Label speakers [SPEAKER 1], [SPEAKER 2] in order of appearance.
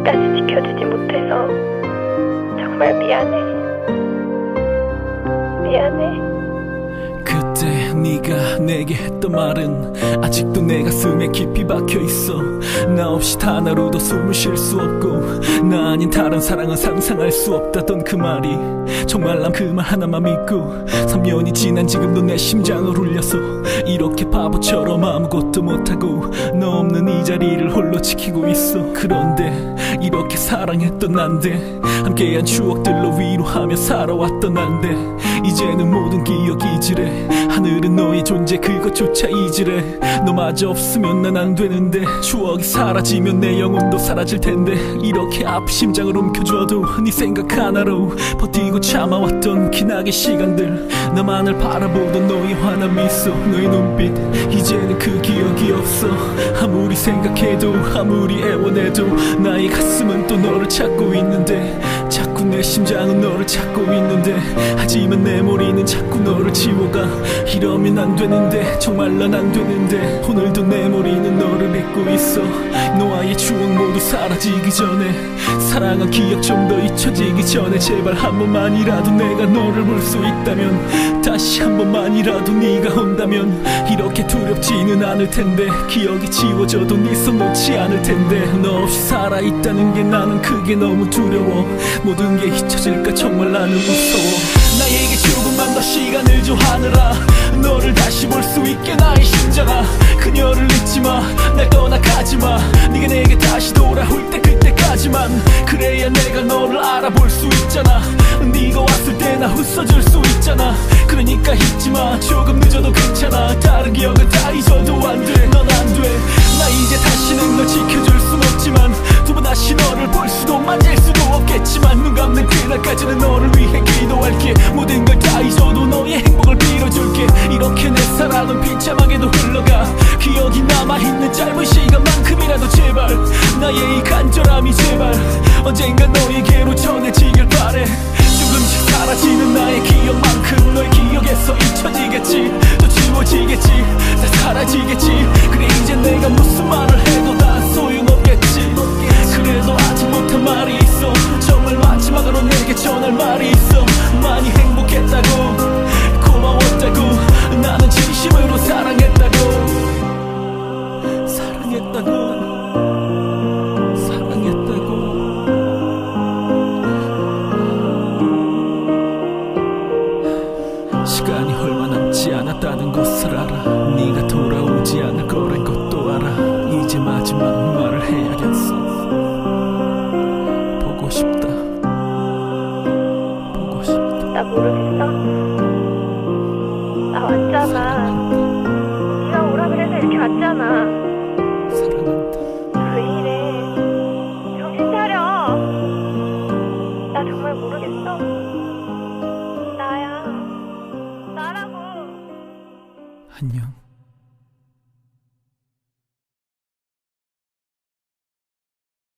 [SPEAKER 1] 끝까지 지켜주지 못해서 정말 미안해. 미안해.
[SPEAKER 2] 네가 내게 했던 말은 아직도 내 가슴에 깊이 박혀 있어. 나 없이 단 하루도 숨을 쉴 수 없고 나 아닌 다른 사랑은 상상할 수 없다던 그 말이 정말 난 그 말 하나만 믿고 3년이 지난 지금도 내 심장을 울려서 이렇게 바보처럼 아무것도 못하고 너 없는 이 자리를 홀로 지키고 있어. 그런데 이렇게 사랑했던 난데 함께한 추억들로 위로하며 살아왔던 난데 이제는 모든 기억이 잊으래 하늘은 너의 존재 그것조차 잊으래 너마저 없으면 난 안 되는데. 추억이 사라지면 내 영혼도 사라질 텐데. 이렇게 아픈 심장을 움켜쥐어도 네 생각 하나로 버티고 참아왔던 기나긴 시간들. 나만을 바라보던 너의 환한 미소 너의 눈빛. 이제는 그 기억이 없어. 아무리 생각해도 아무리 애원해도 나의 가슴은 또 너를 찾고 있는데 내 심장은 너를 찾고 있는데 하지만 내 머리는 자꾸 너를 지워가. 이러면 안 되는데 정말 난 안 되는데. 오늘도 내 머리는 너를 잊고 있어. 너와의 추억 모두 사라지기 전에 사랑한 기억 좀 더 잊혀지기 전에 제발 한 번만이라도 내가 너를 볼 수 있다면 다시 한 번만이라도 네가 온다면 이렇게 두렵지는 않을 텐데. 기억이 지워져도 네손 놓지 않을 텐데. 너 없이 살아있다는 게 나는 그게 너무 두려워. 모든 게 잊혀질까 정말 나는 무서워. 나에게 조금만 더 시간을 줘 하느라 너를 다시 볼 수 있게 나의 심장아 그녀를 잊지 마 날 떠나가지 마. 네가 내게 다시 돌아올 때 그때까지만 그래야 내가 너를 알아볼 수 있잖아. 네가 왔을 때 나 웃어줄 수 있잖아. 그러니까 잊지 마. 조금 늦어도 괜찮아. 다른 기억은 다 잊어도 안돼넌 안돼 나 이제 다시는 널 지켜줄 순 이라도 제발. 나의 이 간절함이 제발. 언젠가 너에게로 전해지길 바래. 조금씩 사라지는 나의 기억만큼 너의 기억에서 잊혀지겠지. 또 지워지겠지. 다 사라지겠지. 그래 이제 내가 무슨 말을 해도 다 소용없겠지. 그래도 아직 못한 말이 있어. 정말 마지막으로 내게 전할 말이 있어 나
[SPEAKER 1] 모르겠어. 나 왔잖아. 네가 오라 그래서 이렇게 왔잖아. 왜 이래? 정신 차려. 나 정말 모르겠어. 나야. 나라고.
[SPEAKER 2] 안녕